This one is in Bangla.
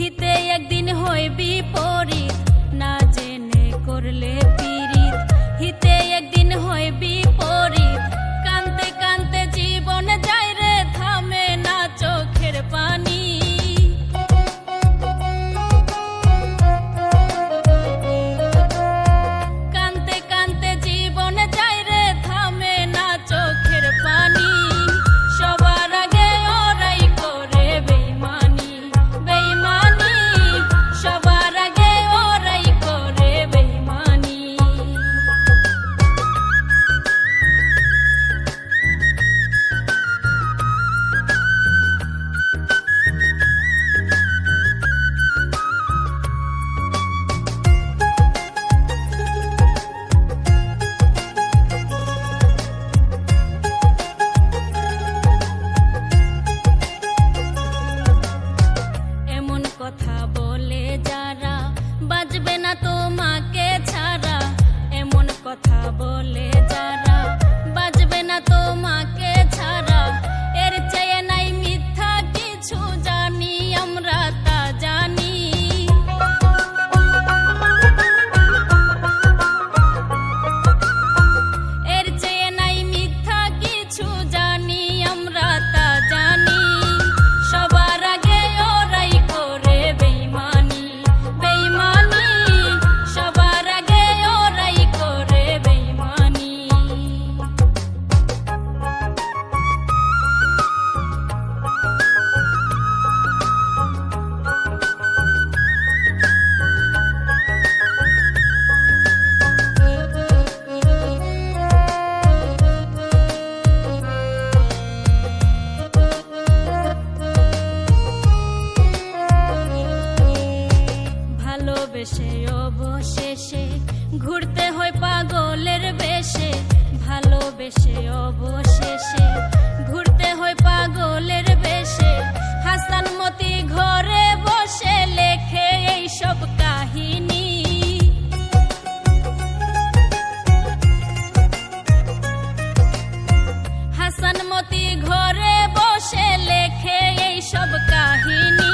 হিতে একদিন হয় বিপরীত। না জেনে করলে পীড়িত। হিতে একদিন হয় বেশে অবশেষে ঘুরতে হয় পাগলের বেশে, ভালোবেসে অবশেষে ঘুরতে হয় পাগলের বেশে। হাসান মতি ঘরে বসে লেখে এই সব কাহিনী। হাসান মতি ঘরে বসে লেখে এই সব কাহিনী।